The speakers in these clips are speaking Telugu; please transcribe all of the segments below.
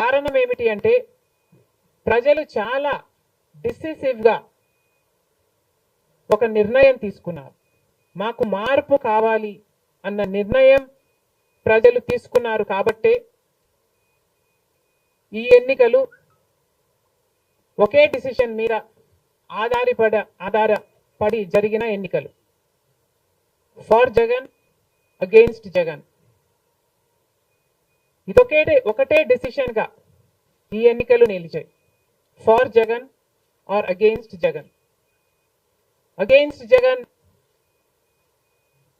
కారణం ఏమిటి అంటే ప్రజలు చాలా డిసిసివ్గా ఒక నిర్ణయం తీసుకున్నారు. మాకు మార్పు కావాలి అన్న నిర్ణయం ప్రజలు తీసుకున్నారు కాబట్టే ఈ ఎన్నికలు ఒకే డిసిషన్ మీద ఆధారపడ ఆధారపడి జరిగిన ఎన్నికలు. For Jagan against Jagan. ఇదొకే ఒకటే డెసిషన్గా ఈ ఎన్నికలు నిలిచాయి. For Jagan or against Jagan against Jagan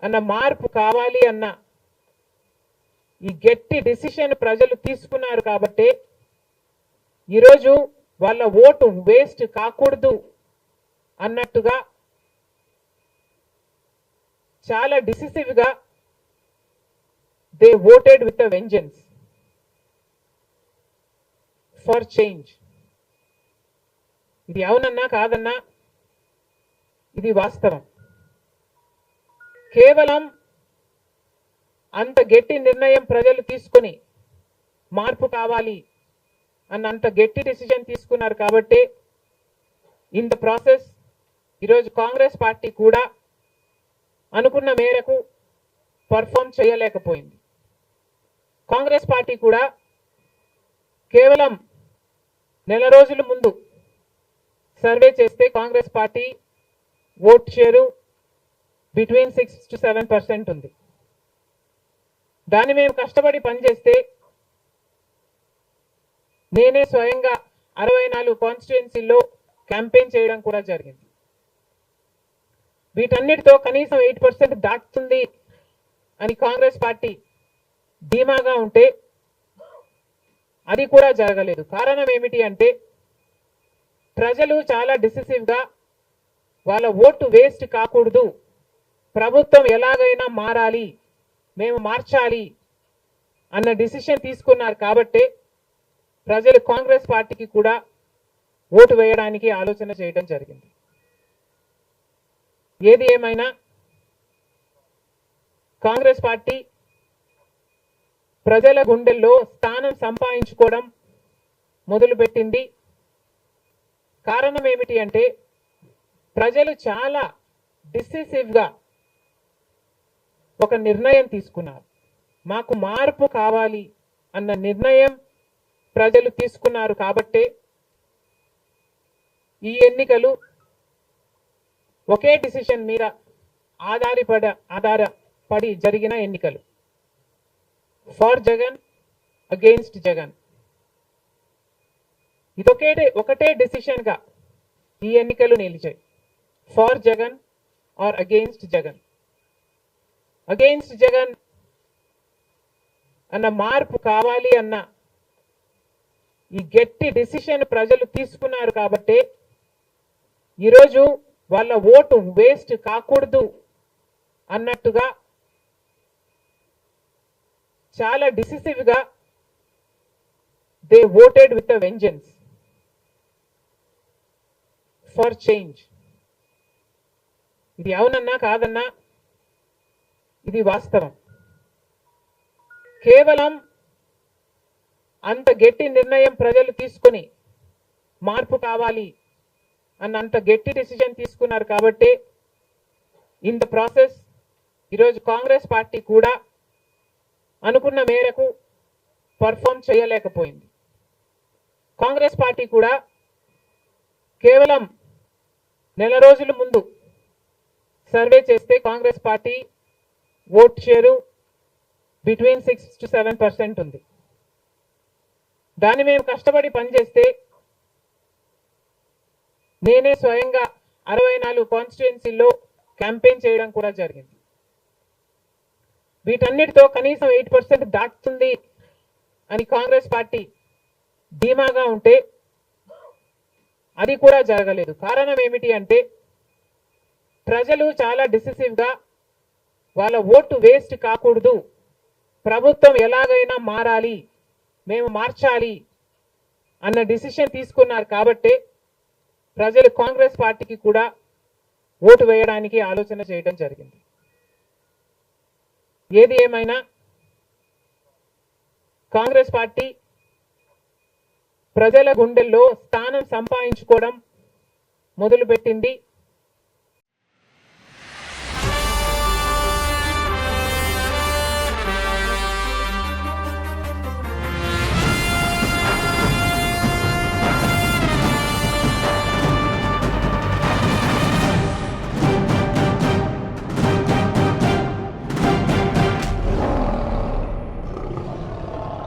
అన్న మార్పు కావాలి అన్న ఈ గట్టి డెసిషన్ ప్రజలు తీసుకున్నారు కాబట్టి ఈరోజు వాళ్ళ ఓటు వేస్ట్ కాకూడదు అన్నట్టుగా చాలా డిసిసివ్గా they voted with a vengeance for change. ఇది అవునన్నా కాదన్నా ఇది వాస్తవం. కేవలం అంత గట్టి నిర్ణయం ప్రజలు తీసుకుని మార్పు కావాలి అన్న అంత గట్టి డెసిషన్ తీసుకున్నారు కాబట్టి ఇన్ ద ప్రాసెస్ ఈరోజు కాంగ్రెస్ పార్టీ కూడా అనుకున్న మేరకు పర్ఫామ్ చేయలేకపోయింది. కాంగ్రెస్ పార్టీ కూడా కేవలం నెల రోజుల ముందు సర్వే చేస్తే Congress party vote share between six to seven percent ఉంది. దాన్ని మేము కష్టపడి పనిచేస్తే నేనే స్వయంగా అరవై నాలుగు కాన్స్టిట్యున్సీల్లో క్యాంపెయిన్ చేయడం కూడా జరిగింది. వీటన్నిటితో కనీసం ఎయిట్ పర్సెంట్ దాటుతుంది అని కాంగ్రెస్ పార్టీ ధీమాగా ఉంటే అది కూడా జరగలేదు. కారణం ఏమిటి అంటే ప్రజలు చాలా డిసిసివ్గా వాళ్ళ ఓటు వేస్ట్ కాకూడదు. ప్రభుత్వం ఎలాగైనా మారాలి మేము మార్చాలి అన్న డిసిషన్ తీసుకున్నారు కాబట్టే ప్రజలు కాంగ్రెస్ పార్టీకి కూడా ఓటు వేయడానికి ఆలోచన చేయడం జరిగింది. ఏది ఏమైనా కాంగ్రెస్ పార్టీ ప్రజల గుండెల్లో స్థానం సంపాదించుకోవడం మొదలుపెట్టింది. కారణం ఏమిటి అంటే ప్రజలు చాలా డిసిసివ్గా ఒక నిర్ణయం తీసుకున్నారు. మాకు మార్పు కావాలి అన్న నిర్ణయం ప్రజలు తీసుకున్నారు కాబట్టే ఈ ఎన్నికలు ఒకే డిసిషన్ మీద ఆధారపడ ఆధారపడి జరిగిన ఎన్నికలు. For Jagan against Jagan. ఇదొకే ఒకటే డెసిషన్గా ఈ ఎన్నికలు నిలిచాయి. For Jagan or against Jagan. Against Jagan అన్న మార్పు కావాలి అన్న ఈ గట్టి డెసిషన్ ప్రజలు తీసుకున్నారు కాబట్టి ఈరోజు వాళ్ళ ఓటు వేస్ట్ కాకూడదు అన్నట్టుగా చాలా డిసిసివ్గా they voted with a vengeance for change ఇది అవునన్నా కాదన్నా ఇది వాస్తవం. కేవలం అంత గట్టి నిర్ణయం ప్రజలు తీసుకుని మార్పు కావాలి అన్న అంత గట్టి డిసిజన్ తీసుకున్నారు కాబట్టి ఇన్ ద ప్రాసెస్ ఈరోజు కాంగ్రెస్ పార్టీ కూడా అనుకున్న మేరకు పర్ఫామ్ చేయలేకపోయింది. కాంగ్రెస్ పార్టీ కూడా కేవలం నెల రోజుల ముందు సర్వే చేస్తే Congress party vote share between six to seven percent ఉంది. దాన్ని మేము కష్టపడి పనిచేస్తే నేనే స్వయంగా అరవై నాలుగు కాన్స్టిట్యుయెన్సీల్లో క్యాంపెయిన్ చేయడం కూడా జరిగింది. వీటన్నిటితో కనీసం ఎయిట్ పర్సెంట్ దాటుతుంది అని కాంగ్రెస్ పార్టీ ధీమాగా ఉంటే అది కూడా జరగలేదు. కారణం ఏమిటి అంటే ప్రజలు చాలా డిసిసివ్గా వాళ్ళ ఓటు వేస్ట్ కాకూడదు. ప్రభుత్వం ఎలాగైనా మారాలి మేము మార్చాలి అన్న డిసిషన్ తీసుకున్నారు కాబట్టే ప్రజలు కాంగ్రెస్ పార్టీకి కూడా ఓటు వేయడానికి ఆలోచన చేయడం జరిగింది. ఏది ఏమైనా కాంగ్రెస్ పార్టీ ప్రజల గుండెల్లో స్థానం సంపాదించుకోవడం మొదలుపెట్టింది.